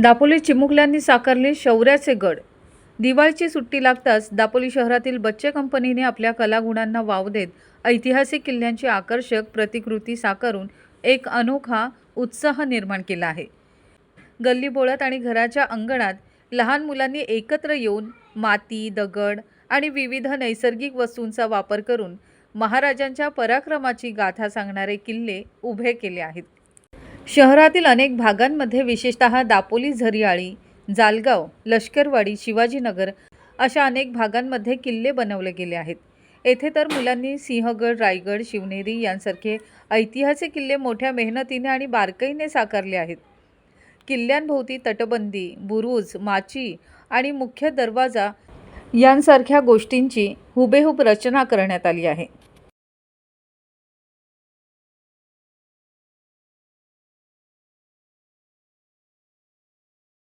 दापोली चिमुकल्यांनी साकारले शौर्याचे गड. दिवाळीची सुट्टी लागताच दापोली शहरातील बच्चे कंपनीने आपल्या कलागुणांना वाव देत ऐतिहासिक किल्ल्यांची आकर्षक प्रतिकृती साकारून एक अनोखा उत्साह निर्माण केला आहे. गल्लीबोळात आणि घराच्या अंगणात लहान मुलांनी एकत्र येऊन माती दगड आणि विविध नैसर्गिक वस्तूंचा वापर करून महाराजांच्या पराक्रमाची गाथा सांगणारे किल्ले उभे केले आहेत. शहरातील अनेक भागांमध्ये विशेषतः दापोली झरियाळी जालगाव लष्करवाडी शिवाजीनगर अशा अनेक भागांमध्ये किल्ले बनवले गेले आहेत. येथे तर मुलांनी सिंहगड रायगड शिवनेरी यांसारखे ऐतिहासिक किल्ले मोठ्या मेहनतीने आणि बारकाईने साकारले आहेत. किल्ल्यांभोवती तटबंदी बुरुज माची आणि मुख्य दरवाजा यांसारख्या गोष्टींची हुबेहूब रचना करण्यात आली आहे.